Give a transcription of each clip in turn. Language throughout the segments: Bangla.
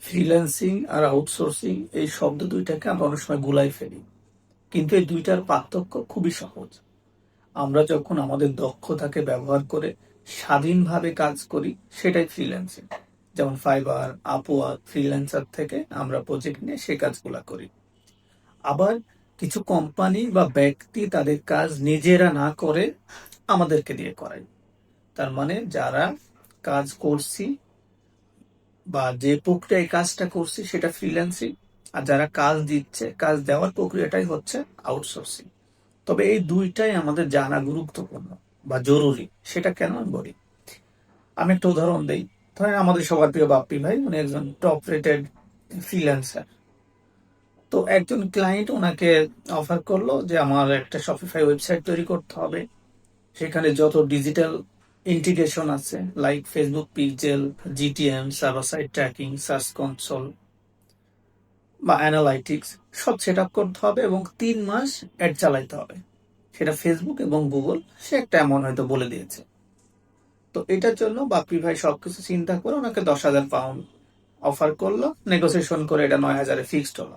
ফ্রিল্যান্সিং আর আউটসোর্সিং এই শব্দ দুইটাকে আমরা অনেক সময় গুলাই ফেলি। কিন্তু এই দুইটার পার্থক্য খুবই সহজ। আমরা যখন আমাদের দক্ষতাকে ব্যবহার করে স্বাধীনভাবে কাজ করি, সেটাই ফ্রিল্যান্সিং। যেমন ফাইবার আপওয়ার্ক ফ্রিল্যান্সার থেকে আমরা প্রজেক্ট নিয়ে সেই কাজগুলা করি। আবার কিছু কোম্পানি বা ব্যক্তি তাদের কাজ নিজেরা না করে আমাদেরকে দিয়ে করায়। তার মানে যারা কাজ করছি বা যে প্রক্রিয়ায় কাজটা করছি সেটা ফ্রিল্যান্সিং আর যারা কাজ দিচ্ছে, কাজ দেওয়ার প্রক্রিয়াটাই হচ্ছে আউটসোর্সিং তবে এই দুইটাই আমাদের জানা গুরুত্বপূর্ণ বা জরুরি, সেটা কেন আমি বলি? আমি একটা উদাহরণ দিই। ধরেন আমাদের সবার প্রিয় বাপ্পি ভাই, উনি একজন টপ রেটেড ফ্রিল্যান্সার তো একজন ক্লায়েন্ট ওনাকে অফার করল যে, আমার একটা শপিফাই ওয়েবসাইট তৈরি করতে হবে। সেখানে যত ডিজিটাল ইন্টিগ্রেশন আছে like Facebook pixel GTM server side tracking search console বা অ্যানালাইটিক্স সব সেট আপ করতে হবে এবং তিন মাস অ্যাড চালাইতে হবে। সেটা ফেসবুক এবং গুগল সে একটা এমন হয়তো বলে দিয়েছে। তো এটার জন্য বাপ্পি ভাই সবকিছু চিন্তা করে ওনাকে দশ হাজার পাউন্ড অফার করল নেগোসিয়েশন করে এটা নয় হাজারে ফিক্সড হলো।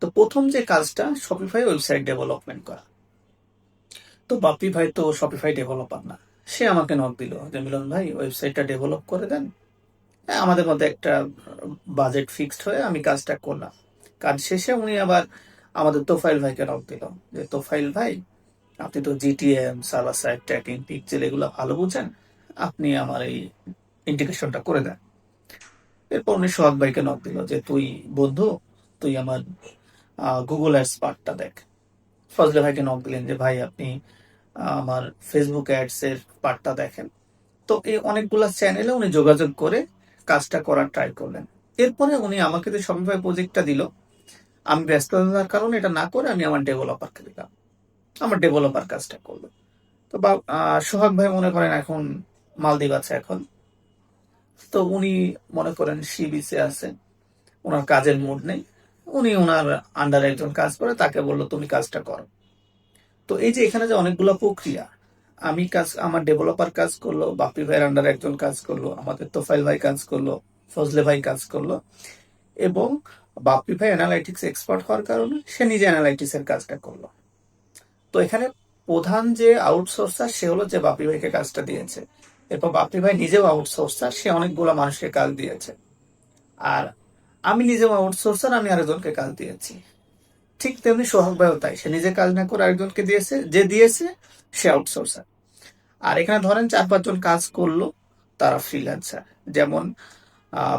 তো প্রথম যে কাজটা শপিফাই ওয়েবসাইট ডেভেলপমেন্ট করা। তো বাপ্পি ভাই তো শপিফাই ডেভেলপার না। সে আমাকে নক দিল। যে মিলন ভাই ওয়েবসাইটটা ডেভেলপ করে দেন। হ্যাঁ, আমাদের মধ্যে একটা বাজেট ফিক্সড হয়ে আমি কাজটা করলাম। কাজ শেষে উনি আবার আমাদের তোফাইল ভাইকে নক দিল। যে তোফাইল ভাই আপনি তো GTM server side tracking pixel এগুলো ভালো বুঝেন আপনি আমার এই ইন্টিগ্রেশনটা করে দেন। এরপর উনি সোহাগ ভাইকে নক দিল যে তুই বন্ধু তুই আমার গুগল অ্যাডস পার্টটা দেখ। ফজলে ভাইকে নক দিলেন যে ভাই আপনি আমার ফেসবুক অ্যাডস এর পার্টটা দেখেন। তো এই অনেকগুলা চ্যানেলে উনি যোগাযোগ করে কাজটা করার ট্রাই করলেন। এরপরে উনি আমাকে যে শপিফাই প্রজেক্টটা দিল, আমি ব্যস্ততার কারণে এটা না করে আমি আমার ডেভেলপারকে দিলাম। আমার ডেভেলপার কাজটা করল। তো বা সোহাগ ভাই মনে করেন এখন মালদ্বীপ আছে এখন। তো উনি মনে করেন সি বিচে আছে, ওনার কাজের মুড নেই। উনি ওনার আন্ডারে একজন কাজ করে, তাকে বলল, তুমি কাজটা করো। তো এই যে এখানে যে অনেকগুলো প্রক্রিয়া, আমি কাজ, আমার ডেভেলপার কাজ করল, বাপি ভাইয়ের আন্ডার একজন কাজ করল, আমাদের তোফাইল ভাই কাজ করল, ফজলে ভাই কাজ করল, এবং বাপি ভাই অ্যানালাইটিক্স এক্সপার্ট হওয়ার কারণে সে নিজে অ্যানালাইটিক্স এর কাজটা করল। তো এখানে প্রধান যে আউটসোর্সার সে হলো যে বাপি ভাইকে কাজটা দিয়েছে। এরপর বাপি ভাই নিজেও আউটসোর্সার সে অনেকগুলো মানুষকে কাজ দিয়েছে। আর আমি নিজেও আউটসোর্সার আমি আরেকজনকে কাজ দিয়েছি। ঠিক তেমনি সোহাগ ভাইও তাই। সে নিজে কাজ না করে আরেকজনকে দিয়েছে, যে দিয়েছে, সে আউটসোর্সার আর এখানে ধরেন চার পাঁচজন কাজ করল, তারা ফ্রিল্যান্সার যেমন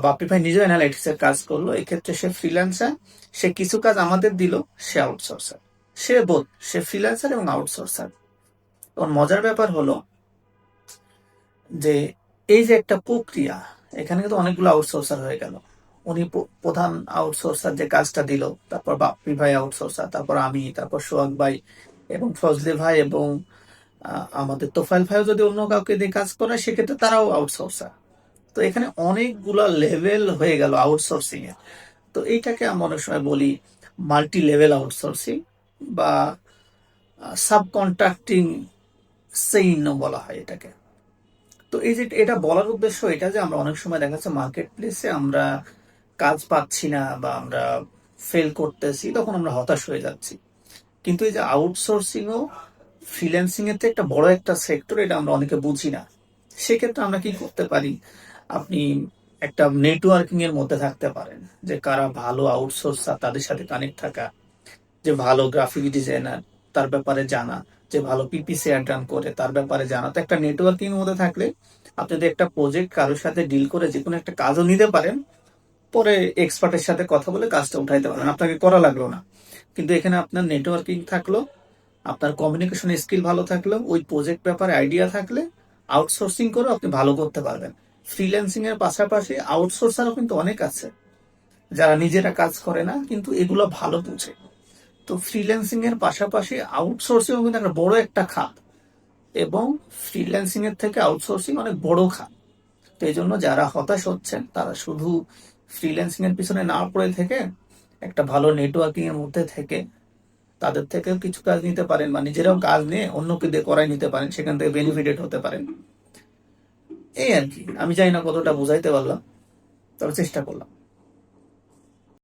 বাপ্পি ভাই নিজেও অ্যানালাইটিক্স এর কাজ করল, এক্ষেত্রে সে ফ্রিল্যান্সার সে কিছু কাজ আমাদের দিল, সে আউটসোর্সার সে বোধ সে ফ্রিল্যান্সার এবং আউটসোর্সার এবং মজার ব্যাপার হলো যে, এই যে একটা প্রক্রিয়া, এখানে কিন্তু অনেকগুলো আউটসোর্সার হয়ে গেল। উনি প্রধান আউটসোর্সার যে কাজটা দিল, তারপর বাপ্পি ভাই আউটসোর্সার তারপর আমি, তারপর সোহাগ ভাই এবং ফজলে ভাই এবং আমাদের তোফাইল ভাইও যদি অন্য কাউকে দিয়ে কাজ করে, সেক্ষেত্রে তারাও আউটসোর্সার তো এখানে অনেকগুলো লেভেল হয়ে গেল আউটসোর্সিং এর। তো এইটাকে আমরা অনেক সময় বলি মাল্টি লেভেল আউটসোর্সিং বা সাব কন্ট্রাক্টিং সেইন বলা হয় এটাকে। তো এই যে এটা বলার উদ্দেশ্য এটা যে আমরা অনেক সময় দেখা যাচ্ছে মার্কেট প্লেসে আমরা কাজ পাচ্ছি না বা আমরা ফেল করতেছি, তখন আমরা হতাশ হয়ে যাচ্ছি। কিন্তু এই যে আউটসোর্সিং ও ফ্রিল্যান্সিং এর তো একটা বড় একটা সেক্টর এটা আমরা অনেকে বুঝি না। সেক্ষেত্রে আমরা কি করতে পারি? আপনি একটা নেটওয়ার্কিং এর মধ্যে থাকতে পারেন, যে কারা ভালো আউটসোর্সার তাদের সাথে কানেক্ট থাকা, যে ভালো গ্রাফিক ডিজাইনার তার ব্যাপারে জানা, যে ভালো পিপিসি রান করে, তার ব্যাপারে জানা। তো একটা নেটওয়ার্কিং এর মধ্যে থাকলে আপনি যদি একটা প্রজেক্ট কারোর সাথে ডিল করে যে কোনো একটা কাজও নিতে পারেন পরে এক্সপার্টের সাথে কথা বলে কাজটা উঠাইতে পারবেন। আপনাকে করা লাগল না। কিন্তু এখানে আপনার নেটওয়ার্কিং থাকল, আপনার কমিউনিকেশন স্কিল ভালো থাকল, ওই প্রজেক্ট ব্যাপারে আইডিয়া থাকলে আউটসোর্সিং করে আপনি ভালো করতে পারবেন। ফ্রিল্যান্সিং এর পাশাপাশি আউটসোর্সারও কিন্তু অনেক আছে। যারা নিজেরা কাজ করে না, কিন্তু এগুলো ভালো বুঝে। তো ফ্রিল্যান্সিং এর পাশাপাশি আউটসোর্সিং কিন্তু একটা বড় একটা খাত। এবং ফ্রিল্যান্সিং এর থেকে আউটসোর্সিং অনেক বড় খাত। তো এই জন্য যারা হতাশ হচ্ছেন, তারা শুধু ফ্রিল্যান্সিং এর পিছনে না পড়ে থেকে একটা ভালো নেটওয়ার্কিং এর মধ্যে থেকে তাদের থেকে কিছু কাজ নিতে পারেন বা নিজেরাও কাজ নিয়ে অন্যকে দিয়ে করাই নিতে পারেন, সেখান থেকে বেনিফিটেড হতে পারেন। এই আর কি। আমি জানি না কতটা বুঝাইতে পারলাম, তবে চেষ্টা করলাম।